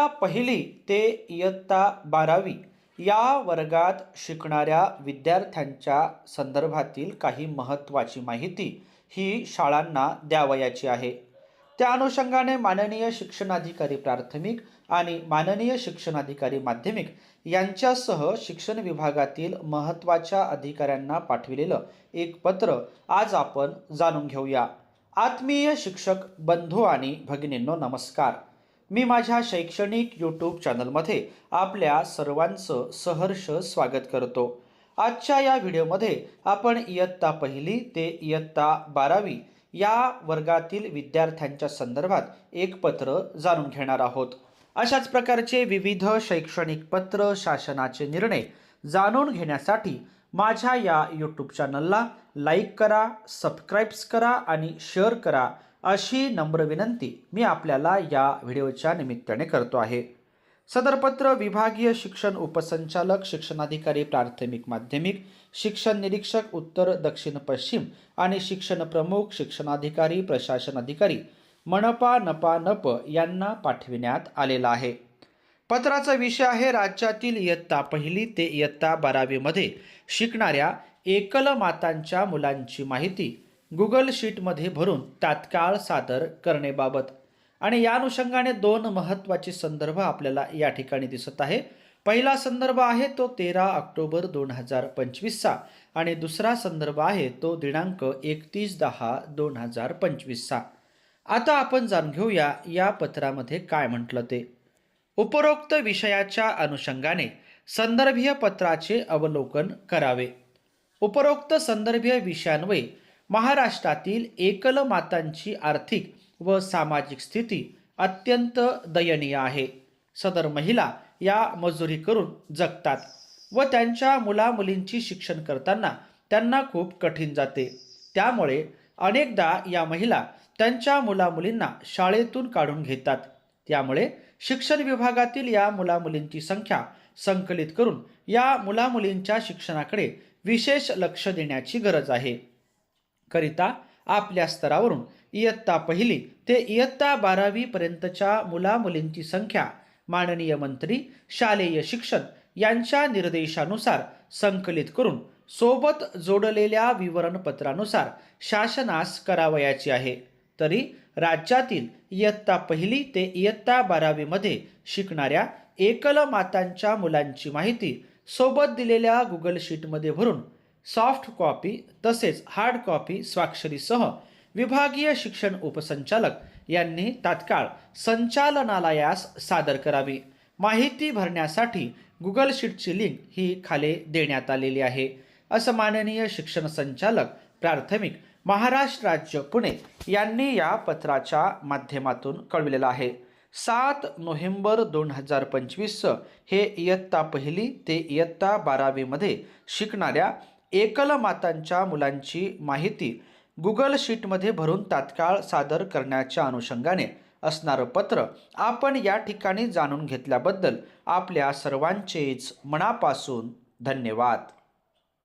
इयत्ता पहिली ते इयत्ता बारावी या वर्गात शिकणाऱ्या विद्यार्थ्यांच्या संदर्भातील काही महत्त्वाची माहिती ही शाळांना द्यावयाची आहे. त्या अनुषंगाने माननीय शिक्षणाधिकारी प्राथमिक आणि माननीय शिक्षणाधिकारी माध्यमिक यांच्यासह शिक्षण विभागातील महत्त्वाच्या अधिकाऱ्यांना पाठविलेलं एक पत्र आज आपण जाणून घेऊया. आत्मीय शिक्षक बंधू आणि भगिनींनो नमस्कार. मी माझ्या शैक्षणिक यूट्यूब चॅनलमध्ये आपल्या सर्वांचं सहर्ष स्वागत करतो. आजच्या या व्हिडिओमध्ये आपण इयत्ता पहिली ते इयत्ता बारावी या वर्गातील विद्यार्थ्यांच्या संदर्भात एक पत्र जाणून घेणार आहोत. अशाच प्रकारचे विविध शैक्षणिक पत्र शासनाचे निर्णय जाणून घेण्यासाठी माझ्या या यूट्यूब चॅनलला लाईक करा सबस्क्राईब्स करा आणि शेअर करा. अशी नम्र विनंती मी आपल्याला या व्हिडिओच्या निमित्ताने करतो आहे. सदरपत्र विभागीय शिक्षण उपसंचालक शिक्षणाधिकारी प्राथमिक माध्यमिक शिक्षण निरीक्षक उत्तर दक्षिण पश्चिम आणि शिक्षण प्रमुख शिक्षणाधिकारी प्रशासन अधिकारी मनपा नपा नप यांना पाठविण्यात आलेला आहे. पत्राचा विषय आहे राज्यातील इयत्ता पहिली ते इयत्ता बारावीमध्ये शिकणाऱ्या एकल मातांच्या मुलांची माहिती गुगल शीटमध्ये भरून तात्काळ सादर करणेबाबत आणि या अनुषंगाने दोन महत्त्वाचे संदर्भ आपल्याला या ठिकाणी दिसत आहे. पहिला संदर्भ आहे तो तेरा ऑक्टोबर दोन हजार पंचवीसचा आणि दुसरा संदर्भ आहे तो दिनांक एकतीस दहा दोन हजार पंचवीसचा. आता आपण जाणून घेऊया या पत्रामध्ये काय म्हटलं ते. उपरोक्त विषयाच्या अनुषंगाने संदर्भीय पत्राचे अवलोकन करावे. उपरोक्त संदर्भीय विषयांवये महाराष्ट्रातील एकल मातांची आर्थिक व सामाजिक स्थिती अत्यंत दयनीय आहे. सदर महिला या मजुरी करून जगतात व त्यांच्या मुलामुलींची शिक्षण करताना त्यांना खूप कठीण जाते. त्यामुळे अनेकदा या महिला त्यांच्या मुलामुलींना शाळेतून काढून घेतात. त्यामुळे शिक्षण विभागातील या मुलामुलींची संख्या संकलित करून या मुलामुलींच्या शिक्षणाकडे विशेष लक्ष देण्याची गरज आहे. करिता आपल्या स्तरावरून. इयत्ता पहिली ते इयत्ता बारावी पर्यंतच्या मुलामुलींची संख्या. माननीय मंत्री शालेय शिक्षण यांच्या निर्देशानुसार संकलित करून सोबत जोडलेल्या विवरणपत्रानुसार शासनास करावयाची आहे. तरी राज्यातील इयत्ता पहिली ते इयत्ता बारावीमध्ये शिकणाऱ्या एकल मातांच्या मुलांची माहिती सोबत दिलेल्या गुगल शीटमध्ये भरून सॉफ्ट कॉपी तसेच हार्ड कॉपी स्वाक्षरीसह विभागीय शिक्षण उपसंचालक यांनी तात्काळ संचालनालयास सादर करावी. माहिती भरण्यासाठी गुगल शीटची लिंक ही खाली देण्यात आलेली आहे. असं माननीय शिक्षण संचालक प्राथमिक महाराष्ट्र राज्य पुणे यांनी या पत्राच्या माध्यमातून कळविलेलं आहे. सात नोव्हेंबर दोन हजार पंचवीस हे इयत्ता पहिली ते इयत्ता बारावीमध्ये शिकणाऱ्या एकल मातांच्या मुलांची माहिती गुगल शीटमध्ये भरून तात्काळ सादर करण्याच्या अनुषंगाने असणारं पत्र आपण या ठिकाणी जाणून घेतल्याबद्दल आपल्या सर्वांचेच मनापासून धन्यवाद.